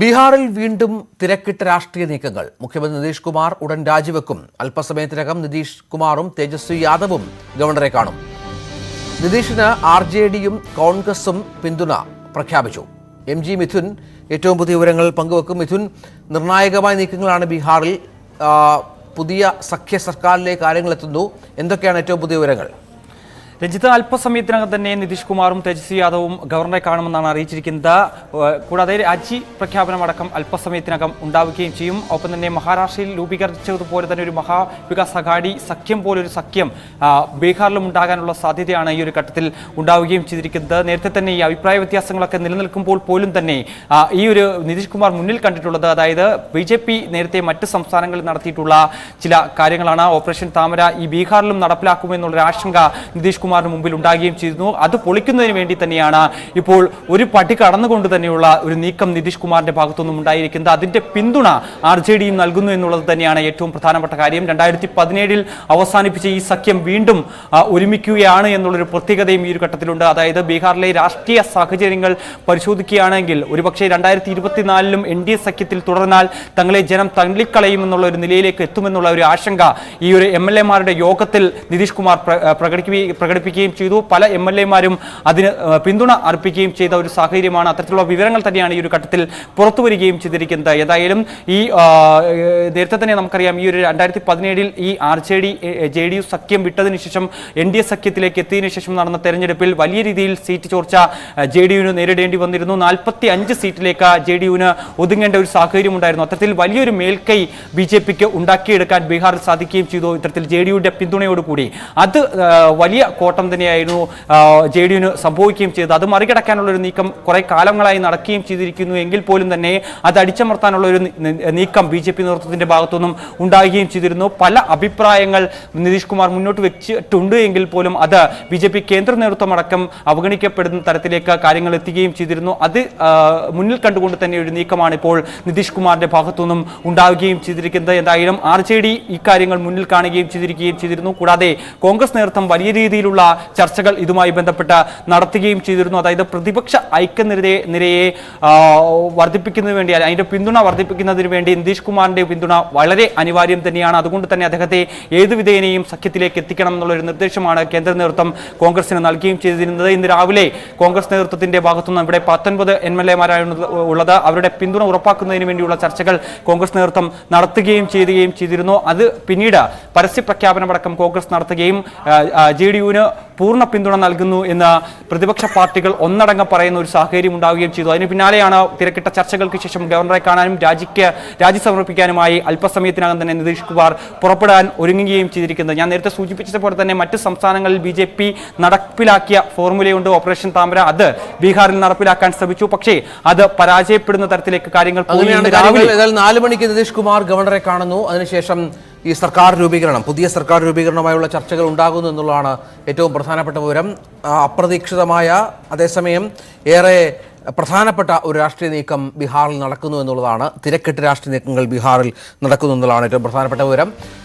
ബീഹാറിൽ വീണ്ടും തിരക്കിട്ട രാഷ്ട്രീയ നീക്കങ്ങൾ. മുഖ്യമന്ത്രി നിതീഷ് കുമാർ ഉടൻ രാജിവെക്കും. അല്പസമയത്തിനകം നിതീഷ് കുമാറും തേജസ്വി യാദവും ഗവർണറെ കാണും. നിതീഷിന് ആർ ജെ ഡിയും കോൺഗ്രസും പിന്തുണ പ്രഖ്യാപിച്ചു. എം ജി മിഥുൻ ഏറ്റവും പുതിയ വിവരങ്ങൾ പങ്കുവെക്കും. മിഥുൻ നിർണായകമായ നീക്കങ്ങളാണ് ബീഹാറിൽ പുതിയ സഖ്യ സർക്കാരിലെ കാര്യങ്ങളെത്തുന്നു. എന്തൊക്കെയാണ് ഏറ്റവും പുതിയ വിവരങ്ങൾ? രഞ്ജിത്ത് അല്പസമയത്തിനകം തന്നെ നിതീഷ് കുമാറും തേജസ്വി യാദവും ഗവർണറെ കാണുമെന്നാണ് അറിയിച്ചിരിക്കുന്നത്. കൂടാതെ രാജി പ്രഖ്യാപനമടക്കം അല്പസമയത്തിനകം ഉണ്ടാവുകയും ചെയ്യും. ഒപ്പം തന്നെ മഹാരാഷ്ട്രയിൽ രൂപീകരിച്ചതുപോലെ തന്നെ ഒരു മഹാവികാസ് അഘാടി സഖ്യം പോലൊരു സഖ്യം ബീഹാറിലും ഉണ്ടാകാനുള്ള സാധ്യതയാണ് ഈ ഒരു ഘട്ടത്തിൽ ഉണ്ടാവുകയും ചെയ്തിരിക്കുന്നത്. നേരത്തെ തന്നെ ഈ അഭിപ്രായ വ്യത്യാസങ്ങളൊക്കെ നിലനിൽക്കുമ്പോൾ പോലും തന്നെ ഈ ഒരു നിതീഷ് കുമാർ മുന്നിൽ കണ്ടിട്ടുള്ളത് അതായത് ബി ജെ പി നേരത്തെ മറ്റ് സംസ്ഥാനങ്ങളിൽ നടത്തിയിട്ടുള്ള ചില കാര്യങ്ങളാണ്. ഓപ്പറേഷൻ താമര ഈ ബീഹാറിലും നടപ്പിലാക്കുമെന്നുള്ളൊരു ആശങ്ക നിതീഷ് കുമാറിന് മുമ്പിൽ ഉണ്ടാകുകയും ചെയ്തിരുന്നു. അത് പൊളിക്കുന്നതിന് വേണ്ടി തന്നെയാണ് ഇപ്പോൾ ഒരു പടി കടന്നുകൊണ്ട് തന്നെയുള്ള ഒരു നീക്കം നിതീഷ് കുമാറിന്റെ ഭാഗത്തുനിന്നും ഉണ്ടായിരിക്കുന്നത്. അതിന്റെ പിന്തുണ ആർ ജെ ഡിയും നൽകുന്നു എന്നുള്ളത് തന്നെയാണ് ഏറ്റവും പ്രധാനപ്പെട്ട കാര്യം. രണ്ടായിരത്തി പതിനേഴിൽ അവസാനിപ്പിച്ച ഈ സഖ്യം വീണ്ടും ഒരുമിക്കുകയാണ് എന്നുള്ളൊരു പ്രത്യേകതയും ഈ ഒരു ഘട്ടത്തിലുണ്ട്. അതായത് ബീഹാറിലെ രാഷ്ട്രീയ സാഹചര്യങ്ങൾ പരിശോധിക്കുകയാണെങ്കിൽ ഒരുപക്ഷെ രണ്ടായിരത്തി ഇരുപത്തിനാലിലും എൻ ഡി എ സഖ്യത്തിൽ തുടർന്നാൽ തങ്ങളെ ജനം തള്ളിക്കളയുമെന്നുള്ള ഒരു നിലയിലേക്ക് എത്തുമെന്നുള്ള ഒരു ആശങ്ക ഈ ഒരു എം എൽ എമാരുടെ യോഗത്തിൽ നിതീഷ് കുമാർ പ്രകടിപ്പി പ്രകടിപ്പിക്കുകയും ചെയ്തു. പല എം എൽ എമാരും അതിന് പിന്തുണ അർപ്പിക്കുകയും ചെയ്ത ഒരു സാഹചര്യമാണ്. അത്തരത്തിലുള്ള വിവരങ്ങൾ തന്നെയാണ് ഈ ഒരു ഘട്ടത്തിൽ പുറത്തു വരികയും ചെയ്തിരിക്കുന്നത്. ഏതായാലും ഈ നേരത്തെ തന്നെ നമുക്കറിയാം ഈ ഒരു രണ്ടായിരത്തി പതിനേഴിൽ ഈ R J D J D U സഖ്യം വിട്ടതിന് ശേഷം എൻ ഡി എ സഖ്യത്തിലേക്ക് എത്തിയതിനു ശേഷം നടന്ന തെരഞ്ഞെടുപ്പിൽ വലിയ രീതിയിൽ സീറ്റ് ചോർച്ച ജെ ഡി യുവിന് നേരിടേണ്ടി വന്നിരുന്നു. നാൽപ്പത്തി അഞ്ച് സീറ്റിലേക്ക് ജെ ഡി യുവിന് ഒതുങ്ങേണ്ട ഒരു സാഹചര്യം ഉണ്ടായിരുന്നു അത്തരത്തിൽ വലിയൊരു മേൽക്കൈ ബി ജെ പിക്ക് ഉണ്ടാക്കിയെടുക്കാൻ ബീഹാറിൽ സാധിക്കുകയും ചെയ്തു. ഇത്തരത്തിൽ ജെ ഡി യുടെ പിന്തുണയോടുകൂടി. അത് വലിയ കോട്ടം തന്നെയായിരുന്നു. ജെ ഡി യുവിന് സംഭവിക്കുകയും ചെയ്തത്. അത് മറികടക്കാനുള്ള ഒരു നീക്കം കുറെ കാലങ്ങളായി നടക്കുകയും ചെയ്തിരിക്കുന്നു. എങ്കിൽ പോലും തന്നെ അത് അടിച്ചമർത്താനുള്ള ഒരു നീക്കം ബി ജെ പി നേതൃത്വത്തിന്റെ ഭാഗത്തുനിന്നും ഉണ്ടാകുകയും ചെയ്തിരുന്നു. പല അഭിപ്രായങ്ങൾ നിതീഷ് കുമാർ മുന്നോട്ട് വെച്ചിട്ടുണ്ട് എങ്കിൽ പോലും അത് ബി ജെ പി കേന്ദ്ര നേതൃത്വം അടക്കം അവഗണിക്കപ്പെടുന്ന തരത്തിലേക്ക് കാര്യങ്ങൾ എത്തുകയും ചെയ്തിരുന്നു. അത് മുന്നിൽ കണ്ടുകൊണ്ട് തന്നെ ഒരു നീക്കമാണ് ഇപ്പോൾ നിതീഷ് കുമാറിന്റെ ഭാഗത്തുനിന്നും ഉണ്ടാവുകയും ചെയ്തിരിക്കുന്നത്. എന്തായാലും ആർ ജെ ഡി ഇക്കാര്യങ്ങൾ മുന്നിൽ കാണുകയും ചെയ്തിരിക്കുകയും ചെയ്തിരുന്നു. കൂടാതെ കോൺഗ്രസ് നേതൃത്വം വലിയ രീതിയിലുള്ള ചർച്ചകൾ ഇതുമായി ബന്ധപ്പെട്ട് നടത്തുകയും ചെയ്തിരുന്നു. അതായത് പ്രതിപക്ഷ ഐക്യനിരയെ നിരയെ വർദ്ധിപ്പിക്കുന്നതിന് വേണ്ടി അതിന്റെ പിന്തുണ വർദ്ധിപ്പിക്കുന്നതിന് വേണ്ടി നിതീഷ് കുമാറിന്റെ പിന്തുണ വളരെ അനിവാര്യം തന്നെയാണ്. അതുകൊണ്ട് തന്നെ അദ്ദേഹത്തെ ഏത് വിധേയനെയും സഖ്യത്തിലേക്ക് എത്തിക്കണം എന്നുള്ള ഒരു നിർദ്ദേശമാണ് കേന്ദ്ര നേതൃത്വം കോൺഗ്രസിന് നൽകുകയും ചെയ്തിരുന്നത്. ഇന്ന് രാവിലെ കോൺഗ്രസ് നേതൃത്വത്തിന്റെ ഭാഗത്തുനിന്ന് ഇവിടെ പത്തൊൻപത് എം എൽ ഉള്ളത് അവരുടെ പിന്തുണ ഉറപ്പാക്കുന്നതിന് വേണ്ടിയുള്ള ചർച്ചകൾ കോൺഗ്രസ് നേതൃത്വം നടത്തുകയും ചെയ്യുകയും ചെയ്തിരുന്നു. അത് പിന്നീട് പരസ്യ പ്രഖ്യാപനമടക്കം കോൺഗ്രസ് നടത്തുകയും ജെ ഡി യുവിന് പൂർണ പിന്തുണ നൽകുന്നു എന്ന് പ്രതിപക്ഷ പാർട്ടികൾ ഒന്നടങ്കം പറയുന്ന ഒരു സാഹചര്യം ഉണ്ടാവുകയും ചെയ്തു. അതിന് പിന്നാലെയാണ് തിരക്കിട്ട ചർച്ചകൾക്ക് ശേഷം ഗവർണറെ കാണാനും രാജിക്ക് രാജി സമർപ്പിക്കാനുമായി അല്പസമയത്തിനകം തന്നെ നിതീഷ് കുമാർ പുറപ്പെടാൻ ഒരുങ്ങുകയും ചെയ്തിരിക്കുന്നത്. ഞാൻ നേരത്തെ സൂചിപ്പിച്ചതുപോലെ തന്നെ മറ്റ് സംസ്ഥാനങ്ങളിൽ ബി ജെ പി നടപ്പിലാക്കിയ ഫോർമുലയുണ്ട് ഓപ്പറേഷൻ താമര. അത് ബീഹാറിൽ നടപ്പിലാക്കാൻ ശ്രമിച്ചു. പക്ഷേ അത് പരാജയപ്പെടുന്ന തരത്തിലേക്ക് കാര്യങ്ങൾ നാല് മണിക്ക് നിതീഷ് കുമാർ ഗവർണറെ കാണുന്നു. അതിനുശേഷം ഈ സർക്കാർ രൂപീകരണം പുതിയ സർക്കാർ രൂപീകരണമായുള്ള ചർച്ചകൾ ഉണ്ടാകുന്നു എന്നുള്ളതാണ് ഏറ്റവും പ്രധാനപ്പെട്ട വിവരം. അപ്രതീക്ഷിതമായ അതേസമയം ഏറെ പ്രധാനപ്പെട്ട ഒരു രാഷ്ട്രീയ നീക്കം ബീഹാറിൽ നടക്കുന്നു എന്നുള്ളതാണ്. തിരക്കിട്ട് രാഷ്ട്രീയ നീക്കങ്ങൾ ബീഹാറിൽ നടക്കുന്നു എന്നുള്ളതാണ് ഏറ്റവും പ്രധാനപ്പെട്ട വിവരം.